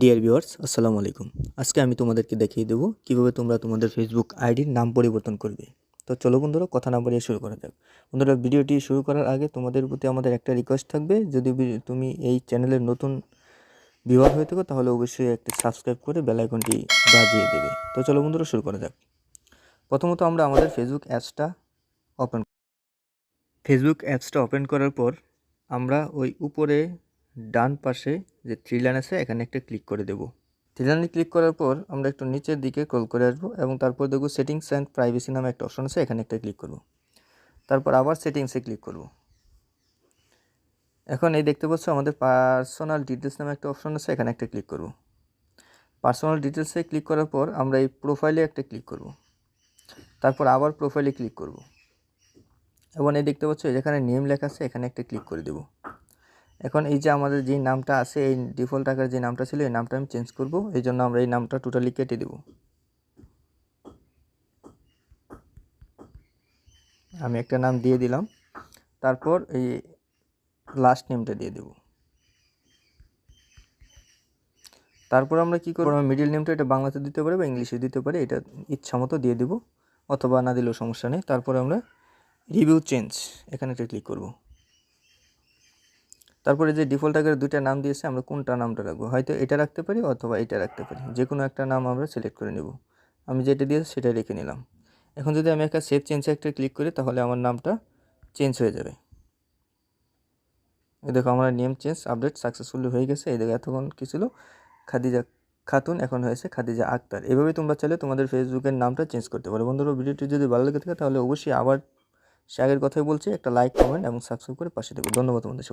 Dear viewers আসসালামু আলাইকুম। আজকে আমি তোমাদেরকে দেখিয়ে দেবো কীভাবে তোমরা তোমাদের ফেসবুক আইডির নাম পরিবর্তন করবে। তো চলো বন্ধুরা, কথা না বাড়িয়ে শুরু করা যাক। বন্ধুরা, ভিডিওটি শুরু করার আগে তোমাদের প্রতি আমাদের একটা রিকোয়েস্ট থাকবে। যদি তুমি এই চ্যানেলের নতুন ভিউয়ার হয়ে থাকো, তাহলে অবশ্যই একটি সাবস্ক্রাইব করে বেল আইকনটি বাজিয়ে দেবে। তো চলো বন্ধুরা, শুরু করা যাক। প্রথমত আমরা আমাদের ফেসবুক অ্যাপসটা ওপেন ফেসবুক অ্যাপসটা ওপেন করার পর আমরা ওই উপরে ডান পাশে যে থ্রি লাইন আছে, এখানে একটা ক্লিক করে দেব। থ্রি ক্লিক করার পর আমরা একটু নিচের দিকে কল করে আসব এবং তারপর দেখব সেটিংস অ্যান্ড প্রাইভেসি নামে একটা অপশন আছে, এখানে একটা ক্লিক করব। তারপর আবার সেটিংসে ক্লিক করব। এখন এই দেখতে পাচ্ছ আমাদের পার্সোনাল ডিটেলস নামে একটা অপশন আছে, এখানে একটা ক্লিক করব। পার্সোনাল ডিটেলসে ক্লিক করার পর আমরা এই প্রোফাইলে একটা ক্লিক করব। তারপর আবার প্রোফাইলে ক্লিক করব। এবং এই দেখতে পাচ্ছ যেখানে নেম লেখা আছে, এখানে একটা ক্লিক করে দেব। এখন এই যে আমাদের যে নামটা আছে, এই ডিফল্ট আকার যে নামটা ছিল, এই নামটা আমি চেঞ্জ করব। এই জন্য আমরা এই নামটা টোটালি কেটে দেব। আমি একটা নাম দিয়ে দিলাম। তারপর এই লাস্ট নেমটা দিয়ে দেব। তারপর আমরা কি করব? মিডিল নেমটা এটা বাংলাতে দিতে পারি বা ইংলিশে দিতে পারি, এটা ইচ্ছা মতো দিয়ে দেব। অথবা না দিলেও সমস্যা নেই। তারপরে আমরা রিভিউ চেঞ্জ এখানে একটা ক্লিক করব। তারপরে যে ডিফল্ট আকারে দুইটা নাম দিয়েছে, আমরা কোনটা নামটা রাখব? হয়তো এটা রাখতে পারি অথবা এটা রাখতে পারি। যে কোনো একটা নাম আমরা সিলেক্ট করে নেব। আমি যেটা দিয়েছি সেটা রেখে নিলাম। এখন যদি আমি একটা সেভ চেঞ্জ একটা ক্লিক করি, তাহলে আমার নামটা চেঞ্জ হয়ে যাবে। এই দেখো, আমার নেম চেঞ্জ আপডেট সাকসেসফুলি হয়ে গেছে। এই দেখো, এতক্ষণ কী ছিল? খাদিজা খাতুন, এখন হয়েছে খাদিজা আক্তার। এভাবে তোমরা চাইলে তোমাদের ফেসবুকের নামটা চেঞ্জ করতে পারো। বন্ধুরা, ভিডিওটি যদি ভালো লেগে থাকে, তাহলে অবশ্যই আবার সে আগের কথাই বলছি। একটা লাইক কমেন্ট এবং সাবস্ক্রাইব করে পাশে দেবো ধন্যবাদ তোমাদের